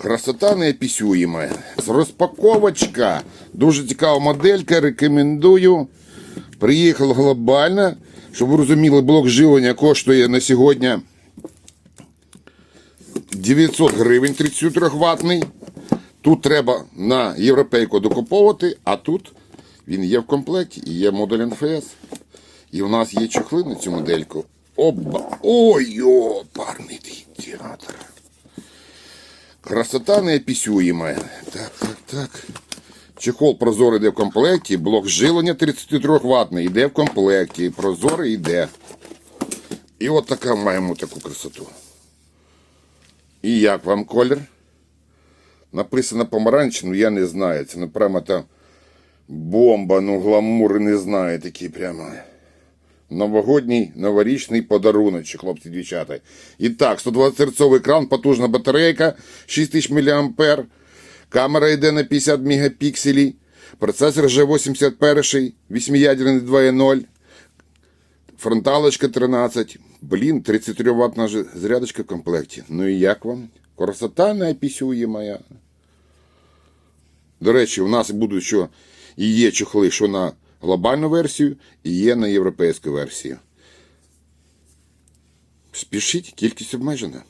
Красота неописуема. Розпаковочка. Дуже цікава моделька, рекомендую. Приїхав глобально. Щоб ви розуміли, блок живлення коштує на сьогодні 900 гривень 33 ватний. Тут треба на європейку докуповувати, а тут він є в комплекті і є модуль НФС. І у нас є чохли на цю модельку. Оба! Ой, йо, парний театр. Красота неописуема. Так, так, так. Чехол прозорий йде в комплекті, блок живлення 33 ватний йде в комплекті. Прозорий йде. І от така маємо таку красоту. І як вам колір? Написано помаранч, ну я не знаю. Це ну прямо там бомба, ну гламур не знаю, такий прямо. Новогодній новорічний подаруночок, хлопці дівчата. І так, 120 Гц екран, потужна батарейка, 6000 мА. Камера йде на 50 мегапікселів. Процесор G81, 8-ядерний 2.0. Фронталочка 13. Блін, 33 ваттна зарядочка в комплекті. Ну і як вам? Красота неописуєма. До речі, у нас будуть що і є чохли, що на глобальну версію, і є на європейську версію. Спішіть, кількість обмежена.